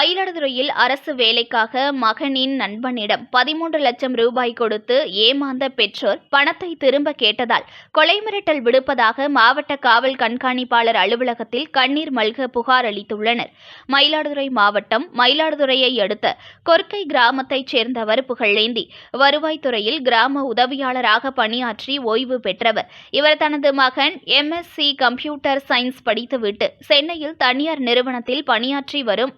மயிலாடுதுறையில் அரசு வேலைக்காக மகனின் நண்பனிடம் பதிமூன்று லட்சம் ரூபாய் கொடுத்து ஏமாந்த பெற்றோர் பணத்தை திரும்ப கேட்டதால் கொலை மிரட்டல் விடுப்பதாக மாவட்ட காவல் கண்காணிப்பாளர் அலுவலகத்தில் கண்ணீர் மல்க புகார் அளித்துள்ளனர். மயிலாடுதுறை மாவட்டம் மயிலாடுதுறையை அடுத்த கொர்க்கை கிராமத்தைச் சேர்ந்தவர் புகழேந்தி வருவாய்த்துறையில் கிராம உதவியாளராக பணியாற்றி ஓய்வு பெற்றவர். இவர் தனது மகன் எம்எஸ்சி கம்ப்யூட்டர் சயின்ஸ் படித்துவிட்டு சென்னையில் தனியார் நிறுவனத்தில் பணியாற்றி வரும்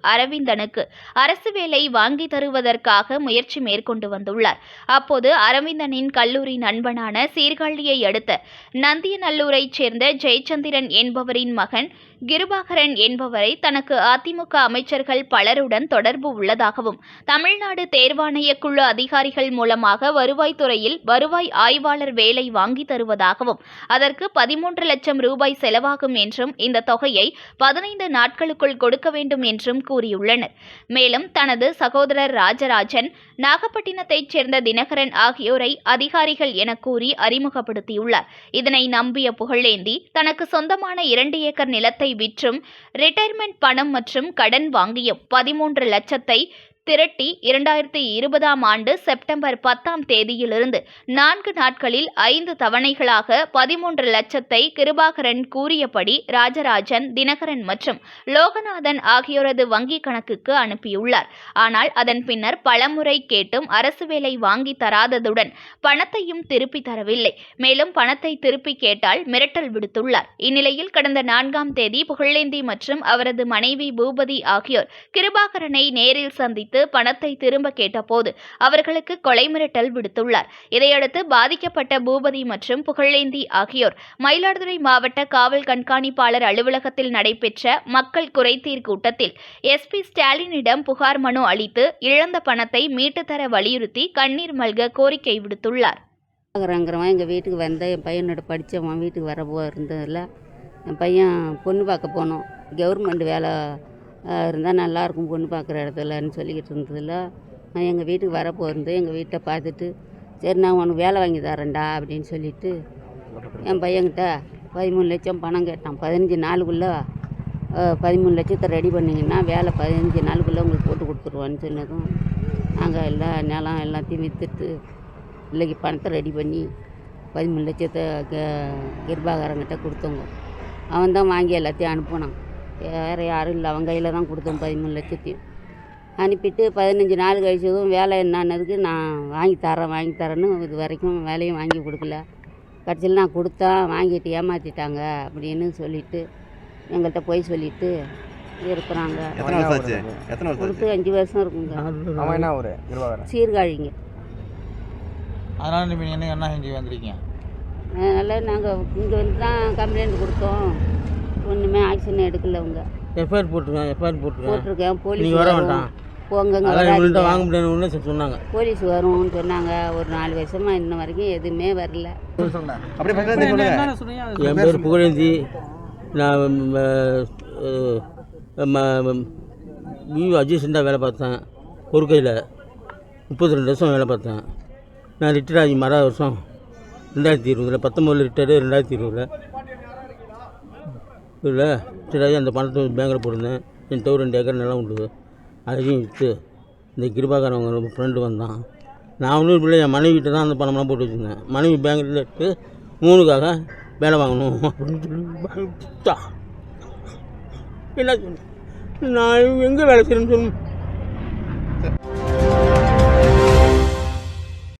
அரவிந்தனுக்கு அரசு வேலை வாங்கி தருவதற்காக முயற்சி மேற்கொண்டு வந்துள்ளார். அப்போது அரவிந்தனின் கல்லூரி நண்பனான சீர்காழியை அடுத்த நந்தியநல்லூரைச் சேர்ந்த ஜெயச்சந்திரன் என்பவரின் மகன் கிருபாகரன் என்பவரை தனக்கு அதிமுக அமைச்சர்கள் பலருடன் தொடர்பு உள்ளதாகவும் தமிழ்நாடு தேர்வாணைய குழு அதிகாரிகள் மூலமாக வருவாய்த்துறையில் வருவாய் ஆய்வாளர் வேலை வாங்கி தருவதாகவும் அதற்கு பதிமூன்று லட்சம் ரூபாய் செலவாகும் என்றும் இந்த தொகையை பதினைந்து நாட்களுக்குள் கொடுக்க வேண்டும் என்றும் கூறியுள்ளனர். மேலும் தனது சகோதரர் ராஜராஜன் நாகப்பட்டினத்தைச் சேர்ந்த தினகரன் ஆகியோரை அதிகாரிகள் என கூறி அறிமுகப்படுத்தியுள்ளார். இதனை நம்பிய புகழேந்தி தனக்கு சொந்தமான இரண்டு ஏக்கர் நிலத்தை விற்றும் ரிட்டையர்மெண்ட் பணம் மற்றும் கடன் வாங்கியும் பதிமூன்று லட்சத்தை திரட்டி இரண்டாயிரத்தி இருபதாம் ஆண்டு செப்டம்பர் பத்தாம் தேதியிலிருந்து நான்கு நாட்களில் ஐந்து தவணைகளாக பதிமூன்று லட்சத்தை கிருபாகரன் கூறியபடி ராஜராஜன் தினகரன் மற்றும் லோகநாதன் ஆகியோரது வங்கிக் கணக்குக்கு அனுப்பியுள்ளார். ஆனால் அதன் பின்னர் பலமுறை கேட்டும் அரசு வேலை வாங்கி தராததுடன் பணத்தையும் திருப்பி தரவில்லை. மேலும் பணத்தை திருப்பி கேட்டால் மிரட்டல் விடுத்துள்ளார். இந்நிலையில் கடந்த நான்காம் தேதி புகழேந்தி மற்றும் அவரது மனைவி பூபதி ஆகியோர் கிருபாகரனை நேரில் சந்தித்து பணத்தை திரும்ப கேட்டபோது அவர்களுக்கு கொலை மிரட்டல் விடுத்துள்ளார். இதையடுத்து பாதிக்கப்பட்ட பூபதி மற்றும் புகழேந்தி ஆகியோர் மயிலாடுதுறை மாவட்ட காவல் கண்காணிப்பாளர் அலுவலகத்தில் நடைபெற்ற மக்கள் குறைதீர் கூட்டத்தில் எஸ்பி ஸ்டாலினிடம் புகார் மனு அளித்து இழந்த பணத்தை மீட்டுத்தர வலியுறுத்தி கண்ணீர் மல்க கோரிக்கை விடுத்துள்ளார். பார்க்குறங்கிறவன் எங்கள் வீட்டுக்கு வந்த என் பையனோட படித்தவன் வீட்டுக்கு வரப்போ இருந்ததில்ல என் பையன் பொண்ணு பார்க்க போனோம். கவர்மெண்ட் வேலை இருந்தால் நல்லாயிருக்கும் பொண்ணு பார்க்குற இடத்துலன்னு சொல்லிக்கிட்டு இருந்ததில். நான் எங்கள் வீட்டுக்கு வர இருந்து எங்கள் வீட்டை பார்த்துட்டு சரி நான் உனக்கு வேலை வாங்கி தரேன்டா அப்படின்னு சொல்லிட்டு என் பையன்கிட்ட பதிமூணு லட்சம் பணம் கேட்டான். பதினஞ்சு நாளுக்குள்ளே பதிமூணு லட்சத்தை ரெடி பண்ணிங்கன்னா வேலை பதினஞ்சு நாளுக்குள்ளே உங்களுக்கு போட்டு கொடுத்துருவான்னு சொன்னதும் நாங்கள் எல்லா நிலம் எல்லாத்தையும் விற்றுட்டு பிள்ளைக்கு பணத்தை ரெடி பண்ணி பதிமூணு லட்சத்தை கிருபாகாரங்கிட்ட கொடுத்தோங்க. அவன் தான் வாங்கி எல்லாத்தையும் அனுப்பினான். வேறு யாரும் இல்லை. அவன் கையில் தான் கொடுத்தோம் பதிமூணு லட்சத்தையும். அனுப்பிட்டு பதினஞ்சு நாள் கழிச்சதும் வேலை என்னன்னதுக்கு நான் வாங்கி தரேன் வாங்கி தரேன்னு இது வரைக்கும் வேலையும் வாங்கி கொடுக்கல. கடைசியில் நான் கொடுத்தா வாங்கிட்டு ஏமாற்றிட்டாங்க அப்படின்னு சொல்லிட்டு எங்கள்கிட்ட போய் சொல்லிட்டு இருக்கிறாங்க. கொடுத்து அஞ்சு வருஷம் இருக்குங்க. சீர்காழிங்க. அதனால நீங்கள் என்ன என்ன செஞ்சு வந்திருக்கீங்க? அதனால் நாங்கள் இங்கே வந்து தான் கம்ப்ளைண்ட் கொடுத்தோம். ஒன்றுமே ஆக்ஷன் எடுக்கல அவங்க. எஃப்ஐஆர் போட்டிருக்கேன் எஃப்ஐஆர் போட்டிருக்கேன் போட்டிருக்கேன் போலீஸ் வர. வேண்டாம். போங்கங்க அதான் இவங்கள்ட்ட. வாங்க முடியாதுன்னு சொன்னாங்க. போலீஸ் வரும்னு சொன்னாங்க. ஒரு நாலு வருஷமாக இன்ன வரைக்கும் எதுவுமே வரல. அப்படியே பக்கத்துல சொல்லுங்க என் பேர் புகழேந்தி. நான் வியூ அட்ஜஸ்டண்டாக வேலை பார்த்தேன். ஒரு கையில் முப்பத்தி ரெண்டு வருஷம் வேலை பார்த்தேன். நான் ரிட்டையர் ஆகி மறாவது வருஷம் ரெண்டாயிரத்தி இருபதில் பத்தொம்பதில் ரிட்டையர் ரெண்டாயிரத்தி இருபதில். இல்லை சரி அந்த பணத்தை பேங்கில் போட்டிருந்தேன். என் தவிர ரெண்டு ஏக்கர் நிலம் உண்டு அதையும் விற்று இந்த கிருபாகாரவங்க ஃப்ரெண்டு வந்தான். நான் ஒன்றும் இல்லை என் மனைவிட்ட தான் அந்த பணம்லாம் போட்டு வச்சுருந்தேன். மனைவி பேங்கில் எடுத்து மூணுக்காக வேலை வாங்கணும் அப்படின்னு சொல்லி என்ன நான் எங்கே வேலை செய்யணும்னு சொல்லணும்